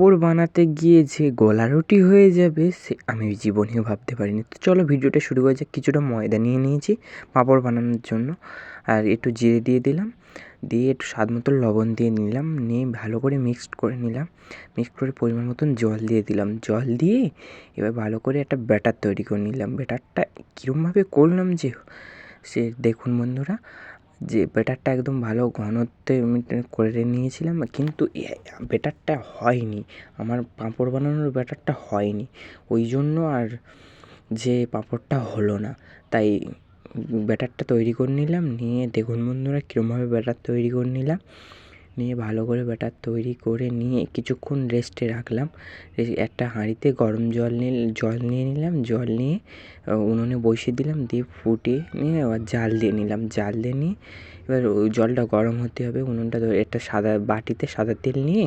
পাঁপড় বানাতে গিয়ে যে গলা রুটি হয়ে যাবে, সে আমি জীবনেও ভাবতে পারিনি। তো চলো ভিডিওটা শুরু করা যাক, কিছুটা ময়দা নিয়ে নিয়েছি পাঁপড় বানানোর জন্য। আর একটু জিরে দিয়ে দিলাম, দিয়ে একটু স্বাদ মতো লবণ দিয়ে নিলাম, নিয়ে ভালো করে মিক্সড করে নিলাম। মিক্সড করে পরিমাণ মতন জল দিয়ে দিলাম। জল দিয়ে এবার ভালো করে একটা ব্যাটার তৈরি করে নিলাম। ব্যাটারটা কীরমভাবে করলাম যে, সে দেখুন বন্ধুরা যে ব্যাটারটা একদম ভালো ঘনত্বে করে নিয়েছিলাম, কিন্তু বেটারটা হয়নি। আমার পাঁপড় বানানোর ব্যাটারটা হয়নি। ওই জন্য আর যে পাঁপড়টা হলো না। তাই ব্যাটারটা তৈরি করে নিলাম, নিয়ে দেখুন বন্ধুরা কীরমভাবে ব্যাটার তৈরি করে নিলাম। নিয়ে ভালো করে ব্যাটার তৈরি করে নিয়ে কিছুক্ষণ রেস্টে রাখলাম। একটা হাঁড়িতে গরম জল নিয়ে জল নিয়ে নিলাম, জল নিয়ে উনুনে বসিয়ে দিলাম, দিয়ে ফুটিয়ে নিয়ে আবার জাল দিয়ে নিলাম। জাল দিয়ে নিয়ে এবার জলটা গরম হতে হবে, উনুনটা একটা সাদা বাটিতে সাদা তেল নিয়ে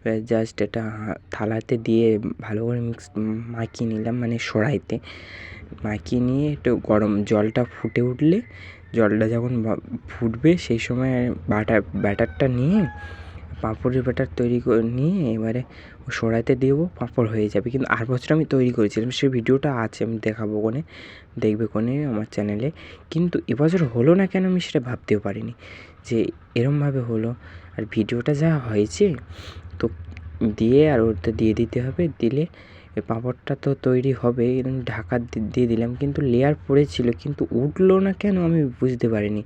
এবার জাস্ট এটা থালাতে দিয়ে ভালো করে মিক্স মাখিয়ে নিলাম মানে সরাইতে মাখিয়ে নিয়ে একটু গরম জলটা ফুটে উঠলে, জলটা যখন ফুটবে সেই সময় বাটার ব্যাটারটা নিয়ে, পাঁপড়ের ব্যাটার তৈরি করে নিয়ে এবারে সরাইতে দেবো, পাঁপড় হয়ে যাবে। কিন্তু আর বছর আমি তৈরি করেছিলাম সেই ভিডিওটা আছে, আমি দেখাবো কোনে দেখবে কোনে আমার চ্যানেলে। কিন্তু এবছর হলো না কেন আমি সেটা ভাবতেও পারিনি যে এরমভাবে হলো। আর ভিডিওটা যা হয়েছে, তো দিয়ে আর ওটা দিয়ে দিতে হবে, দিলে পাঁপড়টা তো তৈরি হবে এরকম ঢাকা দিয়ে দিলাম। কিন্তু লেয়ার পড়েছিল, কিন্তু উঠল না কেন আমি বুঝতে পারিনি।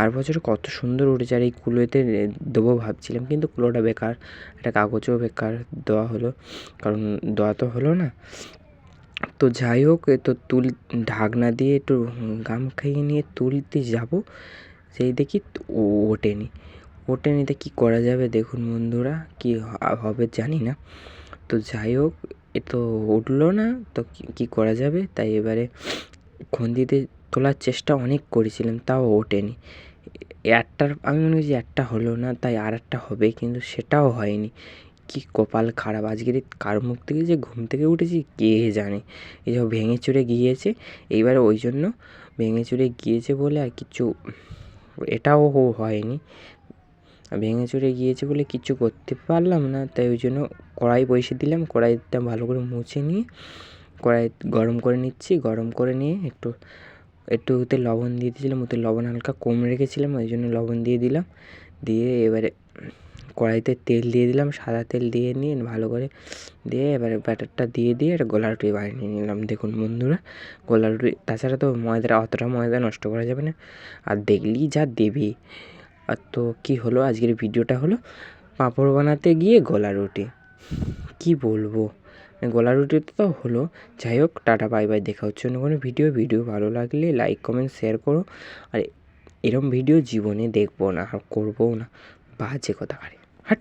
আর বছর কত সুন্দর উঠেছে, আর এই কুলোতে দেবো ভাবছিলাম, কিন্তু কুলোটা বেকার, একটা কাগজও বেকার দেওয়া হলো, কারণ দেওয়া তো হলো না। তো যাই হোক, এ তো তুল, ঢাকনা দিয়ে একটু গাম খাইয়ে নিয়ে তুলতে যাব। সেই দেখি ওঠেনি। ওঠেনি তো কী করা যাবে দেখুন বন্ধুরা, কী হবে জানি না। তো যাই হোক এ তো উঠল না, তো কী করা যাবে? তাই এবারে খুন্তিতে তোলার চেষ্টা অনেক করেছিলাম, তাও ওঠেনি। একটার আমি মনে করছি একটা হলো না, তাই আর একটা হবে, কিন্তু সেটাও হয়নি। কী কপাল খারাপ, আজকের কার মুখ থেকে যে ঘুম থেকে উঠেছি, কে জানে? এসব ভেঙে চুরে গিয়েছে, এইবারে ওই জন্য ভেঙে চুরে গিয়েছে বলে আর কিছু, এটাও হয়নি। ভেঙে চুরে গিয়েছে বলে কিচ্ছু করতে পারলাম না। তাই ওই জন্য কড়াই বসিয়ে দিলাম। কড়াইটা ভালো করে মুছে নিয়ে কড়াই গরম করে নিচ্ছি। গরম করে নিয়ে একটু একটু ওতে লবণ দিয়ে দিয়েছিলাম। ওতে লবণ হালকা কম রেখেছিলাম। ওই জন্য লবণ দিয়ে দিলাম। দিয়ে এবারে কড়াইতে তেল দিয়ে দিলাম। সাদা তেল দিয়ে নিয়ে ভালো করে দিয়ে এবারে ব্যাটারটা দিয়ে দিয়ে একটা গোলা রুটি বানিয়ে নিলাম। দেখুন বন্ধুরা, গোলা রুটি, তাছাড়া তো ময়দাটা, অতটা ময়দা নষ্ট করা যাবে না। আর দেখলেই যা দেবে। আর তো কী হলো? আজকের ভিডিওটা হলো পাঁপড় বানাতে গিয়ে গলা রুটি। কি বলব? গলা রুটি তো হলো। যাই হোক, টাটা, বাই বাই, দেখা হচ্ছে অন্য কোনো ভিডিও। ভিডিও ভালো লাগলে লাইক, কমেন্ট, শেয়ার করো। আর এরম ভিডিও জীবনে দেখব না আর করবোও না। বাজে কথা, আরে, হাট।